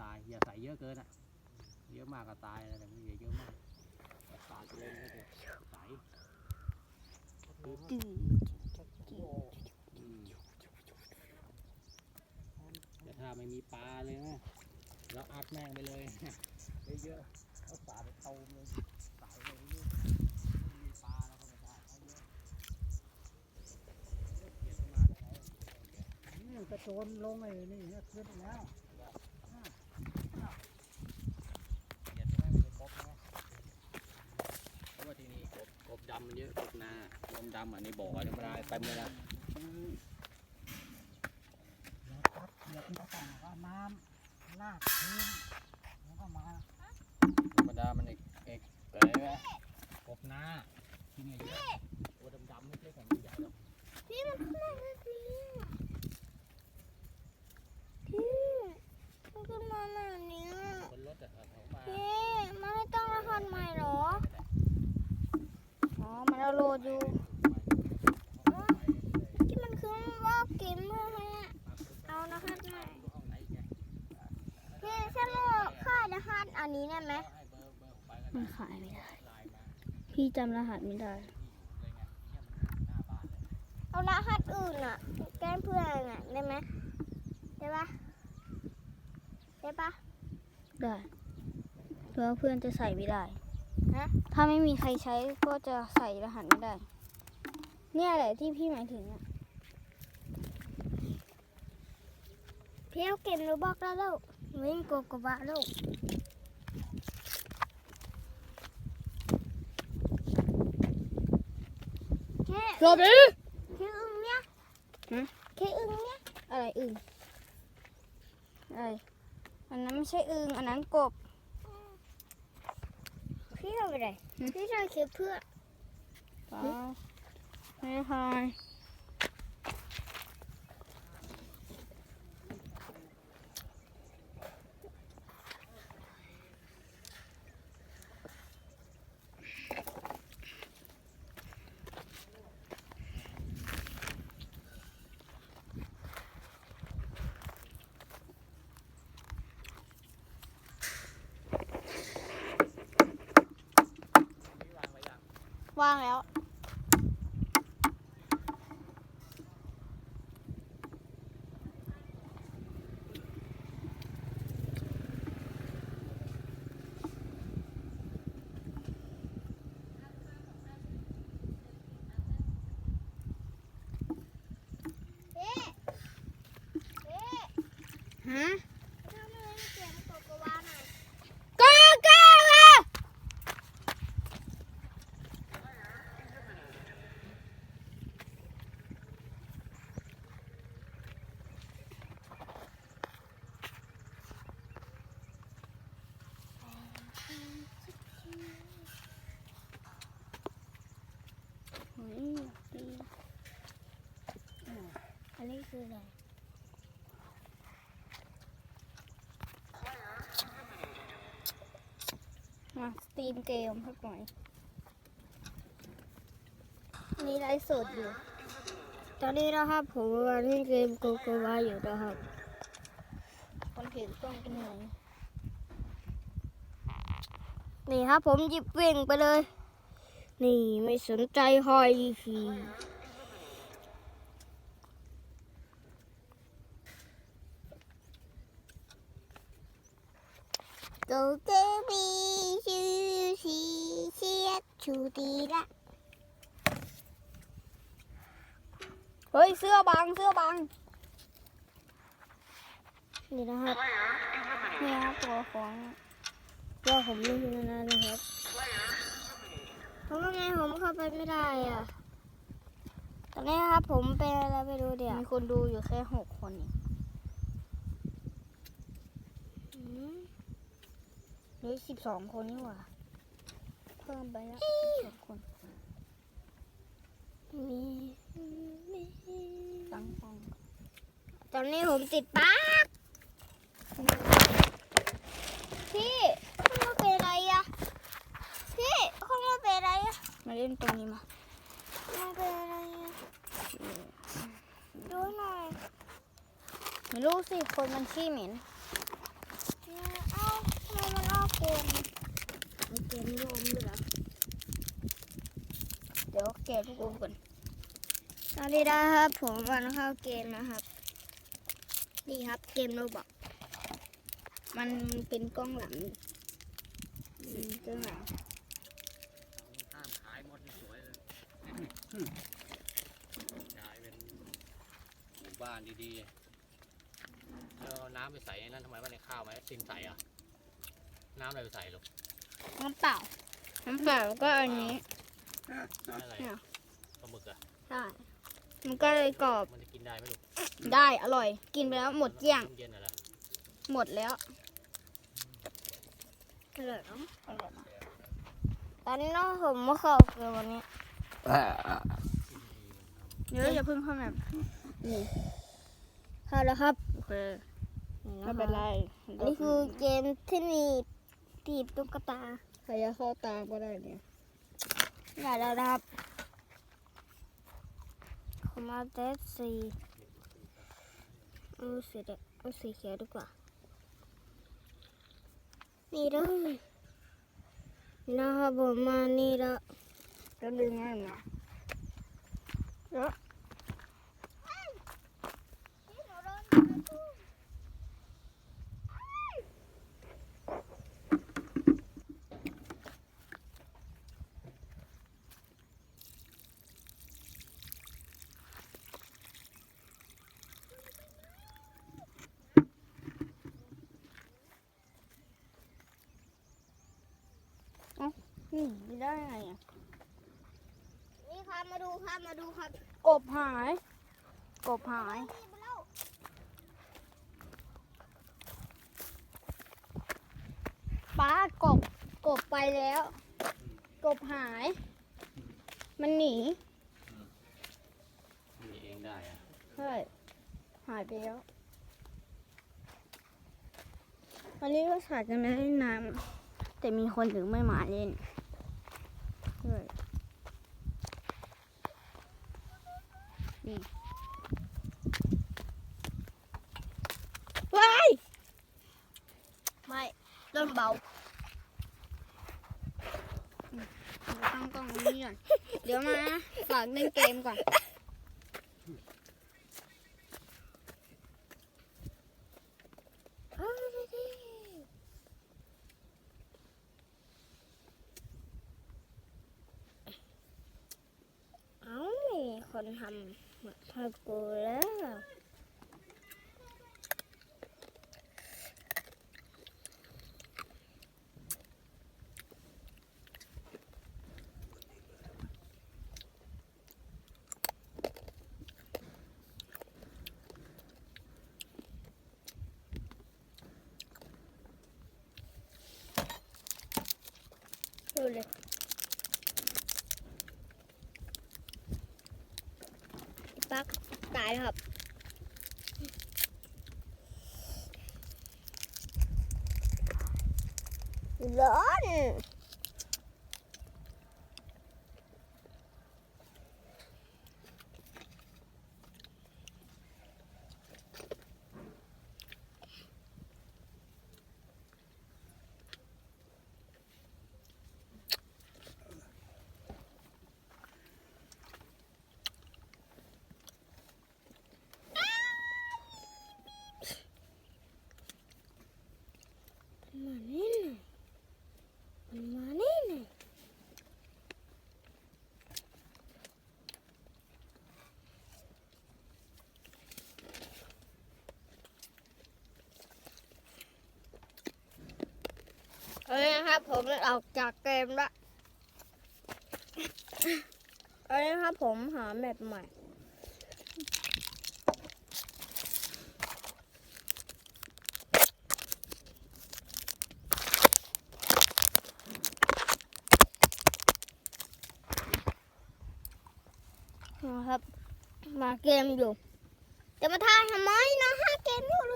ตาย อย่าใส่เยอะเกินอะ เยอะมากก็ตายอะไรแต่ไม่อย่าเยอะมากตายเลยไม่ได้ใส่แต่ถ้าไม่มีปลาเลยนะเราอัดแม่งไปเลยเยอะๆเอาสาไปเตาเลยใส่เลยไม่มีปลาแล้วก็ไม่ได้เอาเยอะกลียดมาแต่ไหนนี่กระโจนลงไอ้นี่เนี่ยขึ้นแล้ว เขียนใช่ไหมไม่ใช่กบใช่ไหมเพราะว่าที่นี่กบกบ ดำมันเยอะกบนาลมดำอะในบ่อธรรมดาเต็มเลยนะแล้วตัดเหยียบมันก็ต้องเอาน้ำลาดพื้นแล้วก็มาธรรมดามันเอกเอกเก๋ไหมกบนาที่นี่เยอะตัวดำๆไม่ใช่ของใหญ่หรอก พี่มันขึ้นมาแบบนี้พี่มันขึ้นมาแบบนี้ บนรถอะเขามา พี่มันไม่ต้องรหัสใหม่เหรอ อ๋อ มันเอาโหลดอยู่ที่มันขึ้นว่าเกมเมื่อไหร่อะเอารหัสใหม่พี่สมุดค่ายรหัสอันนี้ได้ไหมมันขายไม่ได้ พี่จำรหัสไม่ได้ เอารหัสอื่นอะแกล้งเพื่อนอะได้ไหมได้ปะได้ปะได้เพราะว่าเพื่อนจะใส่ไม่ได้ ฮะ ถ้าไม่มีใครใช้ก็จะใส่รหัสไม่ได้ เนี่ยแหละที่พี่หมายถึงอะพี่เอาเกมรูบอกแล้วลูกวิ่งโกโกบะลูกแค่รอบนี้แค่อึ้งเนี่ยฮะ แค่อึ้งเนี่ยอะไรอึ่งอะไรอันนั้นไม่ใช่อึ่งอันนั้นกบพี่ ทำอะไรหืมพี่ทำคลิปเพื่อป้าไม่ได้ทาย ว่างแล้ว ฮะ ทำไมเสียงโกโกวาหน่อย ก็ก็เลย เฮ้ยดี อันนี้ คืออะไรมาสตรีมเกมให้หน่อยนี่ไลฟ์สดอยู่ ตอนนี้นะครับผมกำลังเล่นเกมโกโกวาอยู่นะครับ คนถือกล้องเป็นหนนี่ครับผมหยิบเว่งไปเลย นี่ไม่สนใจหอยที โกโกบีชูชีเชียชูดีละเฮ้ย เสื้อบัง เสื้อบัง นี่นะครับเนี่ยตัวของว่าผมเล่นอยู่นานๆนะครับเพราะว่าไงผมเข้าไปไม่ได้อะ ตอนนี้นะครับผมเป็นอะไรไม่รู้เดี๋ยว มีคนดูอยู่แค่หกคนเอง อืม หรือสิบสองคนนี่หว่า เพิ่มไปแล้วสิบคนมีมีตั้งกล้องตอนนี้ผมติดปลั๊กพี่คุณมาเป็นอะไรอะ พี่คุณมาเป็นอะไรอะ มาเล่นตรงนี้มามันเป็นอะไรอะดูหน่อยไม่รู้สิคนมันขี้เหม็นพี่ เกมมีเกมโยมด้วยเหรอเดี๋ยวแกะลูกอมก่อนสวัสดีนะครับผมวันเข้าเกมนะครับ นี่ครับเกมโรบอกมันเป็นกล้องหลังอืมกล้องหลังห้ามขายหมดสวยเลยกลายเป็นหมู่บ้านดีๆแล้วเอาน้ำไปใส่ในนั้นทำไมว่าในข้าวไหมซิมใส่อะ น้ำอะไรไปใส่ลูกน้ำเปล่า น้ำเปล่าแล้วก็อันนี้อะไรเนี่ยอะปลาหมึกอะได้มันก็เลยกรอบ มันจะกินได้ไหมลูกได้อร่อย กินไปแล้วหมดเกลี้ยงน้ำเย็นอะไรหมดแล้วอร่อยเนอะตอนนี้น้องผมมาเข้าเกมวันนี้เดี๋ยวอย่าเพิ่งเข้าแบบเข้าแล้วครับโอเคไม่เป็นไรอันนี้คือเกมที่มี ตีบตุ๊กตาใครจะเข้าตามก็ได้เนี่ยได้แล้วนะครับคอมมาเดสสีเอาสีแดงเอาสีเขียวดีกว่า นี่เลยนี่นะครับผมมานี่แล้วจะดึงง่ายนะนี่ไม่ ได้ไงอะนี่ครับมาดูครับมาดูครับกบหาย กบหายป้ากบกบไปแล้ว กบหาย มันหนีมีเองได้อะใช่หายไปแล้ววันนี้ก็สาดกันเล่นน้ำแต่มีคนถึงไม่มาเล่นด้วย นี่ว้ายไม่ต้นเบาตั้งกล้องตรงนี้ก่อนเดี๋ยวมาฝากเล่นเกมก่อนเอาดิเอามีคนทำ เหมือนทำกูแล้ว ดูเลยปัก ตายนะครับ ร้อนมานี่หน่อยมันมานี่หน่อย เอาเลยนะครับผมออกจากเกมละเอาเลยนะครับผมหาแมปใหม่นะครับ มาเกมอยู่ จะมาทายทำไมนะห้เกมอยู่